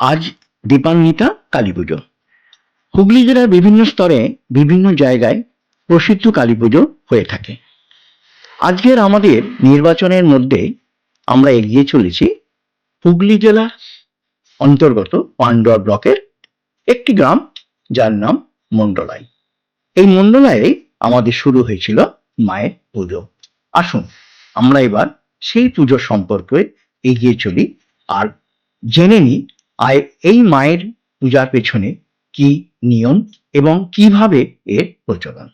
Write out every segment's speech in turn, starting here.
আজ দীপান্বিতা কালী পুজো। হুগলি জেলার বিভিন্ন স্তরে বিভিন্ন জায়গায় প্রসিদ্ধ কালী পুজো হয়ে থাকে। আজকের আমাদের নির্বাচনের মধ্যে আমরা এগিয়ে চলেছি হুগলি জেলা অন্তর্গত পান্ডুয়া ব্লকের একটি গ্রাম যার নাম মন্ডলাই এই মন্ডলায় আমাদের শুরু হয়েছিল মায়ের পুজো। আসুন, আমরা এবার সেই পুজো সম্পর্কে এগিয়ে চলি আর জেনে নিই আর এই মায়ের পূজার পেছনে কি নিয়ম এবং কীভাবে এর প্রচলন?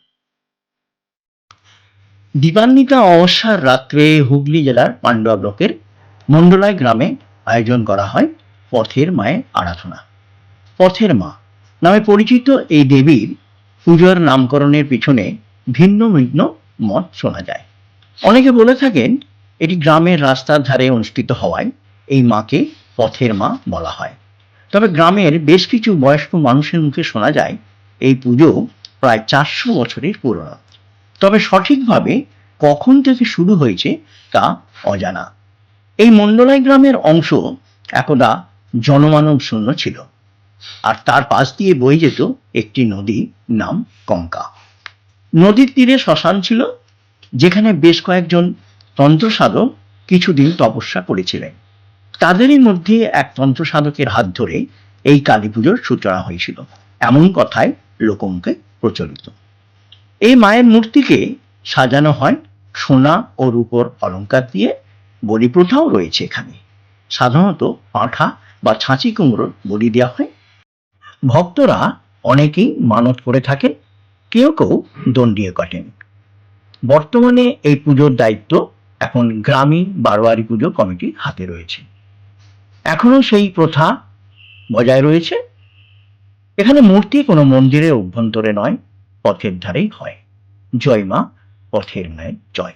দীপান্বিতা অমাবস্যার রাত্রে হুগলি জেলার পান্ডুয়া ব্লকের মন্ডলায় গ্রামে আয়োজন করা হয় পথের মায়ের আরাধনা। পথের মা নামে পরিচিত এই দেবীর পুজোর নামকরণের পিছনে ভিন্ন ভিন্ন মত শোনা যায়। অনেকে বলে থাকেন, এটি গ্রামের রাস্তার ধারে অনুষ্ঠিত হওয়ায় এই মাকে পথের মা বলা হয়। তবে গ্রামের বেশ কিছু বয়স্ক মানুষের মুখে শোনা যায়, এই পুজো প্রায় চারশো বছরের পুরনো। তবে সঠিকভাবে কখন থেকে শুরু হয়েছে তা অজানা। এই মন্ডলাই গ্রামের অংশ একদা জনমানব শূন্য ছিল। আর তার পাশ দিয়ে বয়ে যেত একটি নদী নাম কঙ্কা। নদীর তীরে শ্মশান ছিল, যেখানে বেশ কয়েকজন তন্ত্র সাধক কিছুদিন তপস্যা করেছিলেন। তাদেরই মধ্যে এক তন্ত্র সাধকের হাত ধরে এই কালী পুজোর সূচনা হয়েছিল। এমন কথায় লোকমুখে প্রচলিত। এই মায়ের মূর্তিকে সাজানো হয় সোনা ও রূপর অলংকার দিয়ে। বলি প্রথাও রয়েছে এখানে। সাধারণত পাঁঠা বা ছাঁচি কুমড়োর বলি দেওয়া হয়। ভক্তরা অনেকেই মানত করে থাকেন কেউ কেউ দণ্ডিয়ে কাটেন। বর্তমানে এই পুজোর দায়িত্ব এখন গ্রামীণ বারোয়ারি পুজো কমিটির হাতে রয়েছে। এখনও সেই প্রথা বজায় রয়েছে? এখানে মূর্তি কোনো মন্দিরের অভ্যন্তরে নয়, পথের ধারেই হয়। জয় মা, পথের ন্যায় জয়।